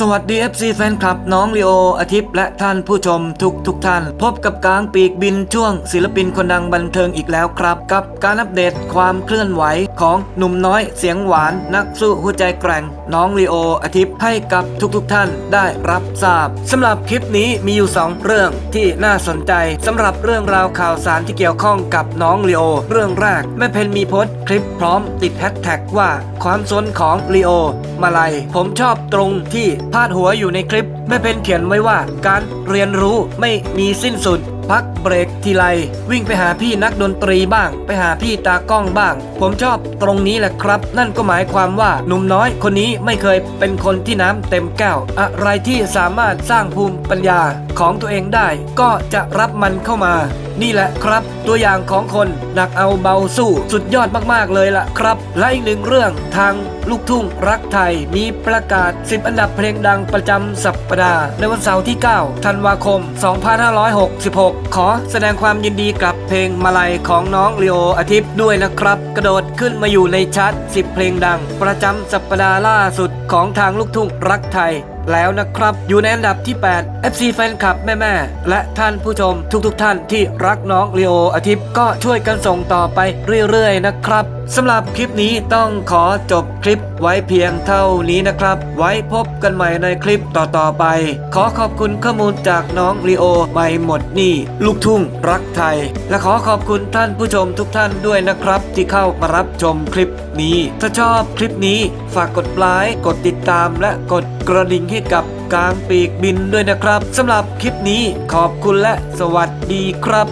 สวัสดี FC แฟนคลับน้องลีโออาทิตย์และท่านผู้ชมทุกทุกท่าน พบกับกลางปีกบินช่วง ศิลปินคนดังบันเทิงอีกแล้วครับ กับการอัปเดตความเคลื่อนไหวของหนุ่มน้อยเสียงหวานนักสู้หัวใจแกร่ง น้องลีโออาทิตย์ให้กับทุกทุกท่านได้รับทราบสำหรับคลิปนี้มีอยู่ 2 เรื่องที่น่าสนใจสำหรับเรื่องราวข่าวสารที่เกี่ยวข้องกับน้องลีโอเรื่องแรกแม่เพนมีโพสต์คลิปพร้อมติดแฮชแท็กว่าความสนของลีโอมาลัยผมชอบตรงที่ พาดหัวอยู่ในคลิปแม่เพนเขียนไว้ว่าการเรียนรู้ไม่มีสิ้นสุด พักเบรกทีไรวิ่งไปหาพี่นักดนตรีบ้าง ไปหาพี่ตากล้องบ้าง ผมชอบตรงนี้แหละครับ นั่นก็หมายความว่าหนุ่มน้อยคนนี้ไม่เคยเป็นคนที่น้ำเต็มแก้ว อะไรที่สามารถสร้างภูมิปัญญาของตัวเองได้ ก็จะรับมันเข้ามา นี่แหละครับ ตัวอย่างของคนหนักเอาเบาสู้สุดยอดมากๆเลยล่ะครับ และอีกหนึ่งเรื่องทางลูกทุ่งรักไทยมีประกาศ 10 อันดับเพลงดังประจำสัปดาห์ในวันเสาร์ที่ 9 ธันวาคม 2566ขอแสดงความยินดีกับเพลงมาลัยของน้องลีโออาทิตย์ด้วยนะครับ กระโดดขึ้นมาอยู่ในชาร์ต10 เพลงดัง ประจำสัปดาห์ล่าสุดของทางลูกทุ่งรักไทย แล้วนะครับ อยู่ในอันดับที่ 8 FC แฟนคลับแม่ๆ และท่านผู้ชมทุกๆทท่านที่รักน้องลีโออาทิตย์ก็ช่วยกันส่งต่อไปเรื่อยๆนะครับสำหรับคลิปนี้ต้องขอจบคลิปไว้เพียงเท่านี้นะครับ ไว้พบกันใหม่ในคลิปต่อๆไป ขอขอบคุณข้อมูลจากน้องลีโอไม่หมดหนี่ ลูกทุ่งรักไทย และขอขอบคุณท่านผู้ชมทุกท่านด้วยนะครับ ที่เข้ามารับชมคลิปนี้ ถ้าชอบคลิปนี้ฝากกดไลค์กดติดตามและกดกระดิ่งให้กับกลางปีกบินด้วยนะครับสำหรับคลิปนี้ขอบคุณและสวัสดีครับ